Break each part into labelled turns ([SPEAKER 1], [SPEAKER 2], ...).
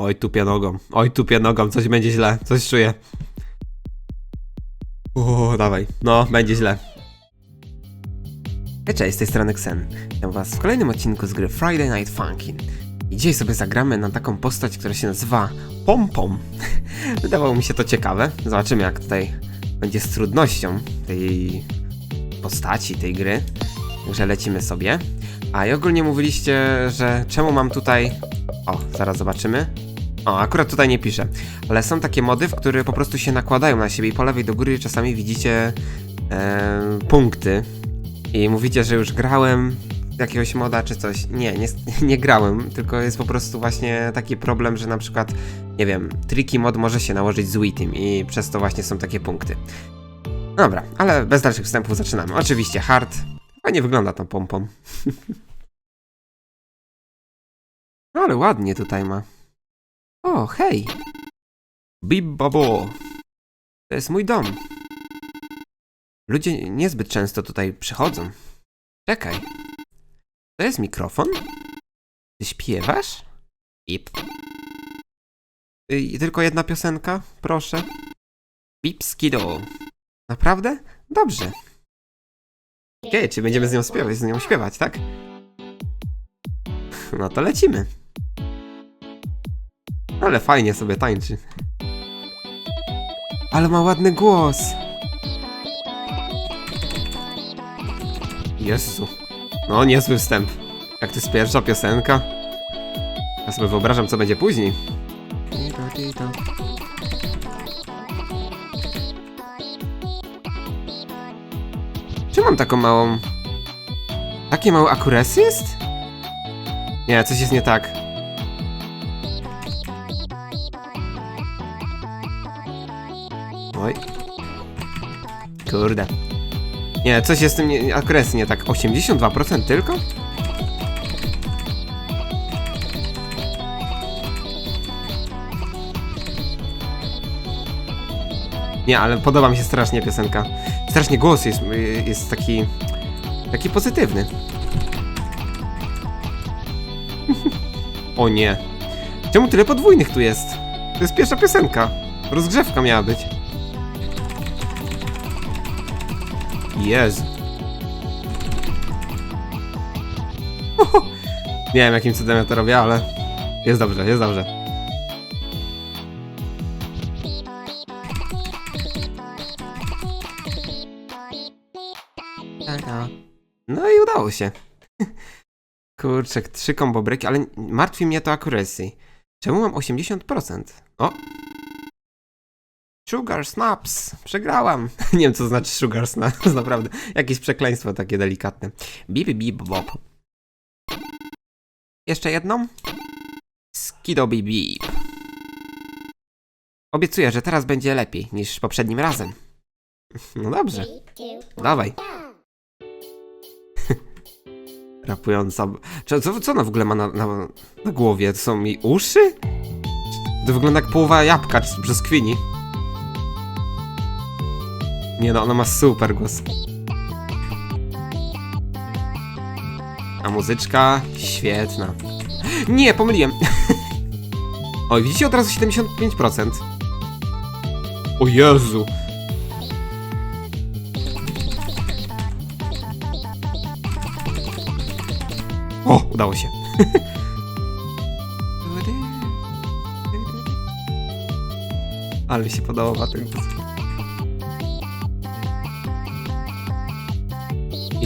[SPEAKER 1] Oj, tupie nogą. Oj, tupie nogą. Coś będzie źle. Coś czuję. O, dawaj. No, będzie źle. Cześć, z tej strony Xen. Witam was w kolejnym odcinku z gry Friday Night Funkin'. I dzisiaj sobie zagramy na taką postać, która się nazywa Pom Pom. Wydawało mi się to ciekawe. Zobaczymy, jak tutaj będzie z trudnością tej postaci, tej gry. Także lecimy sobie. A i ogólnie mówiliście, że czemu mam tutaj... O, zaraz zobaczymy. O, akurat tutaj nie piszę. Ale są takie mody, w które po prostu się nakładają na siebie i po lewej do góry czasami widzicie e, punkty. I mówicie, że już grałem jakiegoś moda czy coś. Nie, nie, nie grałem, tylko jest po prostu właśnie taki problem, że na przykład, nie wiem, tricky mod może się nałożyć z Witim i przez to właśnie są takie punkty. Dobra, ale bez dalszych wstępów zaczynamy. Oczywiście hard. Fajnie wygląda tą pompą. No ale ładnie tutaj ma. O, hej! Bibabo! To jest mój dom. Ludzie niezbyt często tutaj przychodzą. Czekaj. To jest mikrofon? Ty śpiewasz? Bip. I tylko jedna piosenka? Proszę. Bip skido. Naprawdę? Dobrze. Okej, czy będziemy z nią śpiewać, z nią śpiewać, tak? No to lecimy. Ale fajnie sobie tańczy. Ale ma ładny głos. Jezu. No, niezły wstęp. Jak to jest pierwsza piosenka. Ja sobie wyobrażam, co będzie później. Czy mam taką małą... Takie mały accuracy jest? Nie, coś jest nie tak. Kurde. Nie, coś jest z tym nie, nie tak. 82% tylko? Nie, ale podoba mi się strasznie piosenka. Strasznie głos jest, jest taki... Taki pozytywny. o nie. Czemu tyle podwójnych tu jest? To jest pierwsza piosenka. Rozgrzewka miała być. Jezu. Nie wiem jakim cudem ja to robię, ale jest dobrze, jest dobrze. No i udało się. Kurczę, trzy combo breaki, ale martwi mnie to accuracy. Czemu mam 80%? O! Sugar Snaps! Przegrałam! Nie wiem, co znaczy Sugar Snaps, naprawdę. Jakieś przekleństwo takie delikatne. Bip, bip, bop. Jeszcze jedną? Skido bip, bip. Obiecuję, że teraz będzie lepiej niż poprzednim razem. No dobrze, dawaj. Rapująca... Co, co ona w ogóle ma na, na, na głowie? To są jej uszy? To wygląda jak połowa jabłka czy brzoskwini. Nie no, ona ma super głos. A muzyczka świetna. Nie, pomyliłem. Oj, widzicie od razu 75%. O Jezu. O, udało się. Ale mi się podoba ten głos.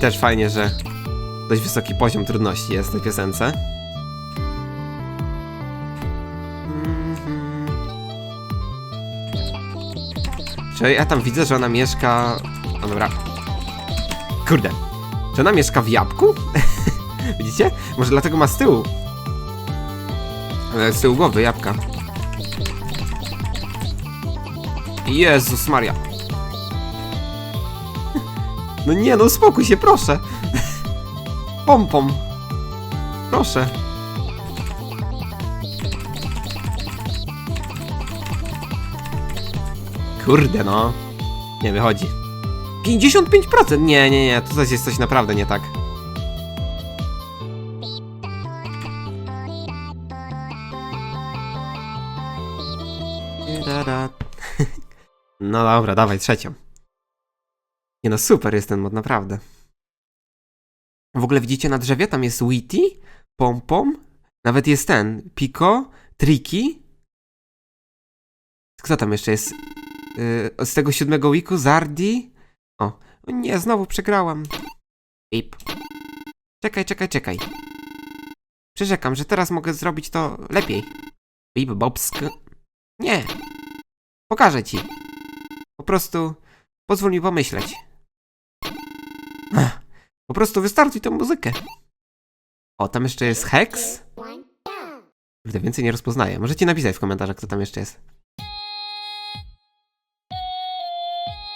[SPEAKER 1] Też fajnie, że dość wysoki poziom trudności jest w tej piosence. Mhm. Czy ja tam widzę, że ona mieszka... O dobra. Kurde. Czy ona mieszka w jabłku? Widzicie? Może dlatego ma z tyłu. E, Z tyłu głowy jabłka. Jezus Maria. No nie, no uspokój się, proszę. Pom pom. Proszę. Kurde no. Nie wychodzi. 55%! Nie, nie, nie, to coś jest coś naprawdę nie tak. No dobra, dawaj trzecią. Nie no, super jest ten mod, naprawdę. W ogóle widzicie na drzewie, tam jest Witty, Pom Pom, nawet jest ten, Pico, Triki. Kto tam jeszcze jest? Yy, z tego siódmego weeku, Zardi. O, o nie, znowu przegrałam. Pip. Czekaj, czekaj, czekaj. Przyrzekam, że teraz mogę zrobić to lepiej. Pip, Bobsk. Nie. Pokażę ci. Po prostu pozwól mi pomyśleć. Po prostu wystartuj tę muzykę. O, tam jeszcze jest Hex. Kurde, więcej nie rozpoznaję. Możecie napisać w komentarzach, kto tam jeszcze jest.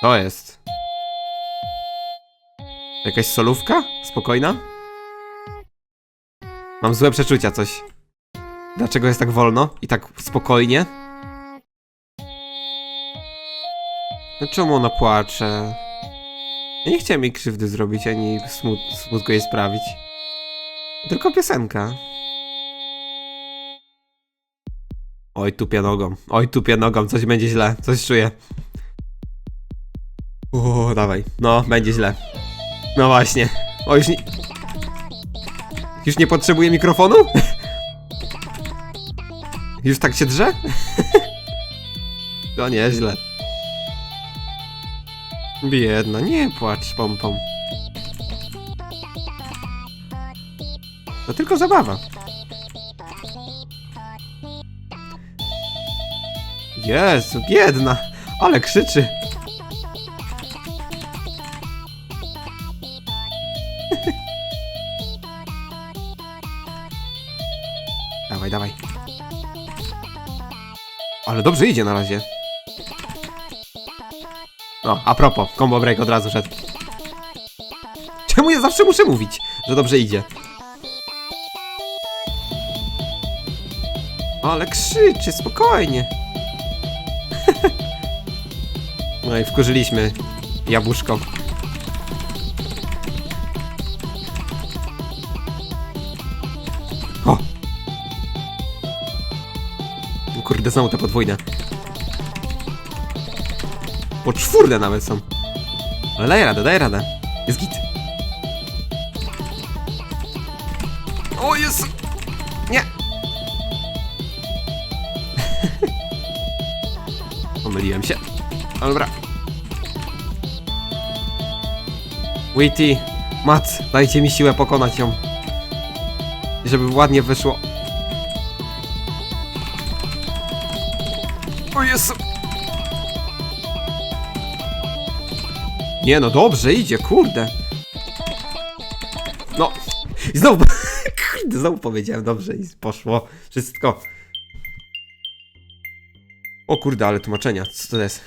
[SPEAKER 1] To jest. Jakaś solówka? Spokojna? Mam złe przeczucia, coś. Dlaczego jest tak wolno i tak spokojnie? No czemu ona płacze? Nie chciałem jej krzywdy zrobić, ani smut smutku jej sprawić. Tylko piosenka. Oj, tupia nogą. Oj, tupia nogą. Coś będzie źle. Coś czuję. Uuu, dawaj. No, będzie źle. No właśnie. O, już nie... Już nie potrzebuję mikrofonu? Już tak się drze? To nieźle. Biedna, nie płacz, pompom. To tylko zabawa. Jezu, biedna, ale krzyczy. dawaj, dawaj. Ale dobrze idzie na razie. No, a propos, combo break od razu szedł. Czemu ja zawsze muszę mówić, że dobrze idzie? Ale krzyczy, spokojnie. No i wkurzyliśmy jabłuszko. O! Kurde, znowu te podwójne. Poczwórne nawet są. Ale daj radę, daj radę. Jest git. O, jest! Nie! Pomyliłem się. No Dobra. Witty, Mat, dajcie mi siłę pokonać ją. Żeby ładnie wyszło. O Jezu! Nie no, dobrze idzie, kurde. No, i znowu, kurde, znowu powiedziałem dobrze i poszło wszystko. O kurde, ale tłumaczenia, co to jest?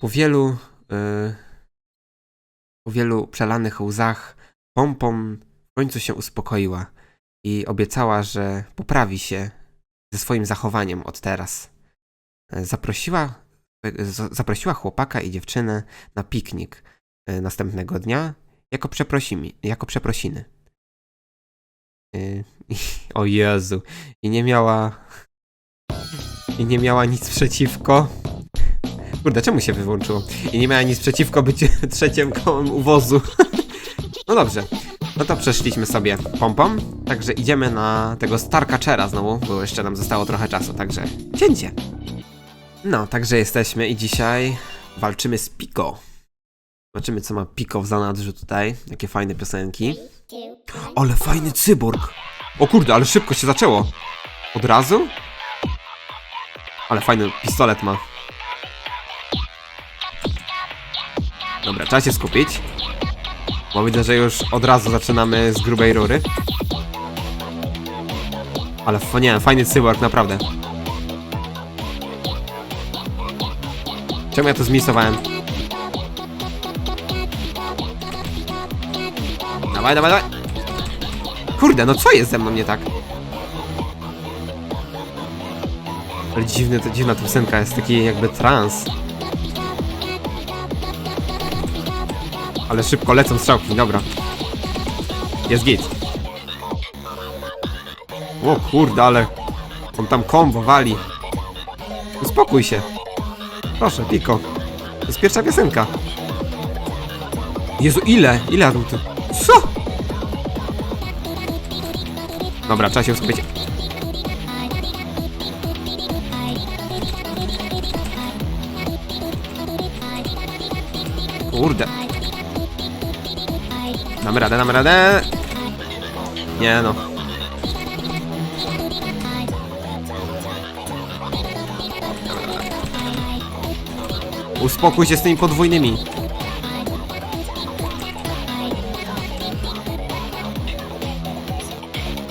[SPEAKER 1] Po wielu, yy, po wielu przelanych łzach Pompom w końcu się uspokoiła i obiecała, że poprawi się ze swoim zachowaniem od teraz. E, Zaprosiła, e, zaprosiła chłopaka i dziewczynę na piknik następnego dnia jako, przeprosimi, jako przeprosiny. Y, O Jezu. I nie miała. I nie miała nic przeciwko. Kurde, czemu się wyłączyło? I nie miała nic przeciwko być trzecim kołem uwozu. No dobrze. No to przeszliśmy sobie pompom. Także idziemy na tego Starkachera znowu, bo jeszcze nam zostało trochę czasu, także cięcie. No, także jesteśmy i dzisiaj walczymy z Pico. Zobaczymy, co ma Pico w zanadrzu tutaj. Jakie fajne piosenki. Ale fajny cyborg! O kurde, ale szybko się zaczęło. Od razu? Ale fajny pistolet ma. Dobra, trzeba się skupić. Bo widzę, że już od razu zaczynamy z grubej rury. Ale nie, fajny cyborg, naprawdę. Czemu ja to zmisowałem? Dawaj, dawaj, dawaj! Kurde, no co jest ze mną nie tak? Ale dziwny, to dziwna piosenka, jest taki jakby trans. Ale szybko lecą strzałki, dobra. Jest git. O kurde, ale on tam kombo wali. Uspokój się. Proszę, Piko. To jest pierwsza piosenka. Jezu, ile? Ile tu... Co? Dobra, trzeba się skupić. Kurde. Damy radę, damy radę. Nie no. Uspokój się z tymi podwójnymi.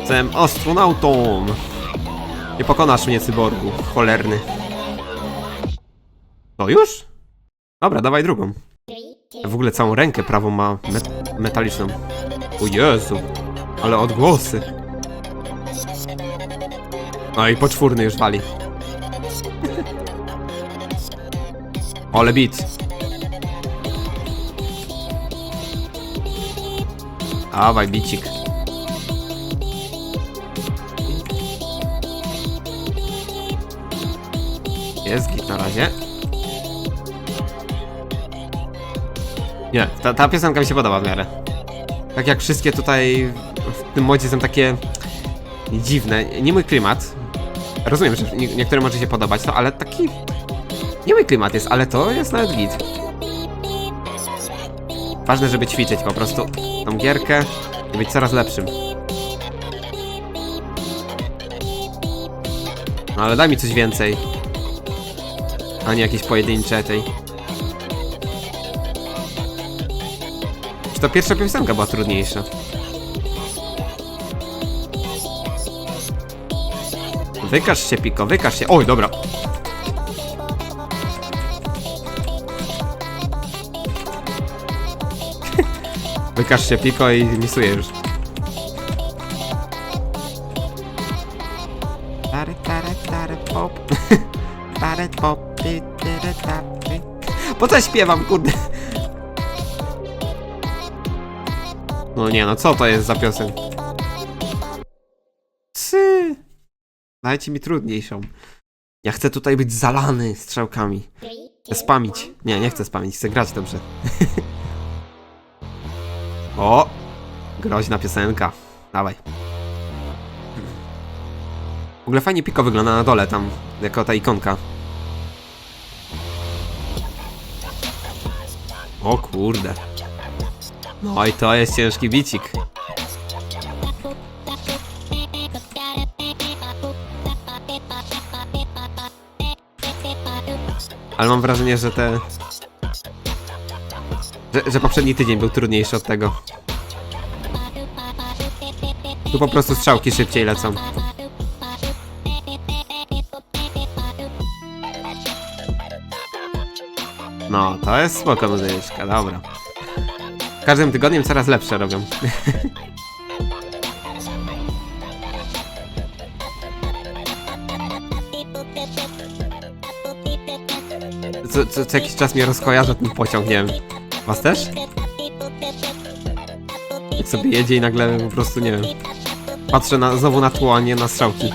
[SPEAKER 1] Jestem astronautą. Nie pokonasz mnie, cyborgu. Cholerny. To już? Dobra, dawaj drugą. W ogóle całą rękę prawą ma met metaliczną. O Jezu. Ale odgłosy. No i poczwórny już wali. Ole bit. Dawaj, bicik. Jest git na razie. Nie, ta, ta piosenka mi się podoba w miarę. Tak jak wszystkie tutaj w tym modzie są takie dziwne. Nie mój klimat. Rozumiem, że nie- niektórym może się podobać to, ale taki nie mój klimat jest, ale to jest nawet git. Ważne, żeby ćwiczyć po prostu tą gierkę i być coraz lepszym. No ale daj mi coś więcej. A nie jakieś pojedyncze tej. Czy to pierwsza piosenka była trudniejsza? Wykaż się, Piko, wykaż się. Oj, dobra. Wykaż się, Piko, i misuję już. Tary, tary, tary, pop. Tary, pop. Po co śpiewam, kurde? No nie, no co to jest za piosenka? Psy! Dajcie mi trudniejszą. Ja chcę tutaj być zalany strzałkami. Chcę spamić. Nie, nie chcę spamić, chcę grać dobrze. o! Groźna piosenka. Dawaj. W ogóle fajnie Piko wygląda na dole tam, jako ta ikonka. O kurde. I to jest ciężki bicik. Ale mam wrażenie, że te... Że, że poprzedni tydzień był trudniejszy od tego. Tu po prostu strzałki szybciej lecą. No, to jest spoko muzyczka, dobra. Każdym tygodniem coraz lepsze robią. Co, co, co jakiś czas mnie rozkojarza ten pociąg, nie wiem. Was też? Jak sobie jedzie i nagle po prostu, nie wiem. Patrzę na, znowu na tło, a nie na strzałki.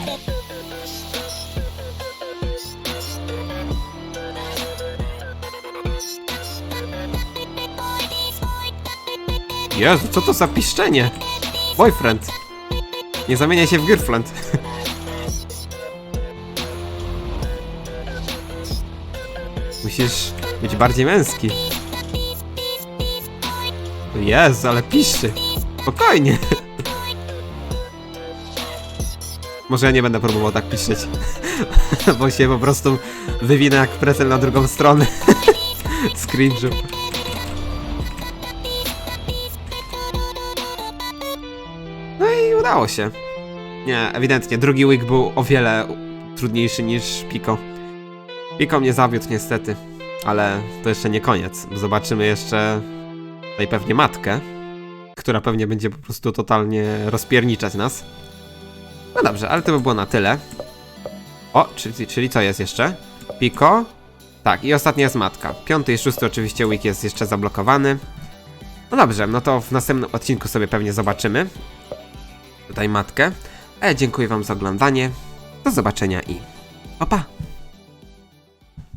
[SPEAKER 1] Jezu, co to za piszczenie? Boyfriend. Nie zamieniaj się w girlfriend. Musisz być bardziej męski. Jezu, ale piszczy. Spokojnie. Może ja nie będę próbował tak piszczeć. Bo się po prostu wywinę jak precel na drugą stronę. Z cringe'u. Udało się. Nie, ewidentnie, drugi week był o wiele trudniejszy niż Pico. Pico mnie zawiódł niestety, ale to jeszcze nie koniec. Zobaczymy jeszcze najpewniej matkę, która pewnie będzie po prostu totalnie rozpierniczać nas. No dobrze, ale to by było na tyle. O, czyli, czyli co jest jeszcze? Pico? Tak, i ostatnia jest matka. Piąty i szósty oczywiście week jest jeszcze zablokowany. No dobrze, no to w następnym odcinku sobie pewnie zobaczymy. Tutaj matkę. E, dziękuję wam za oglądanie. Do zobaczenia i pa pa!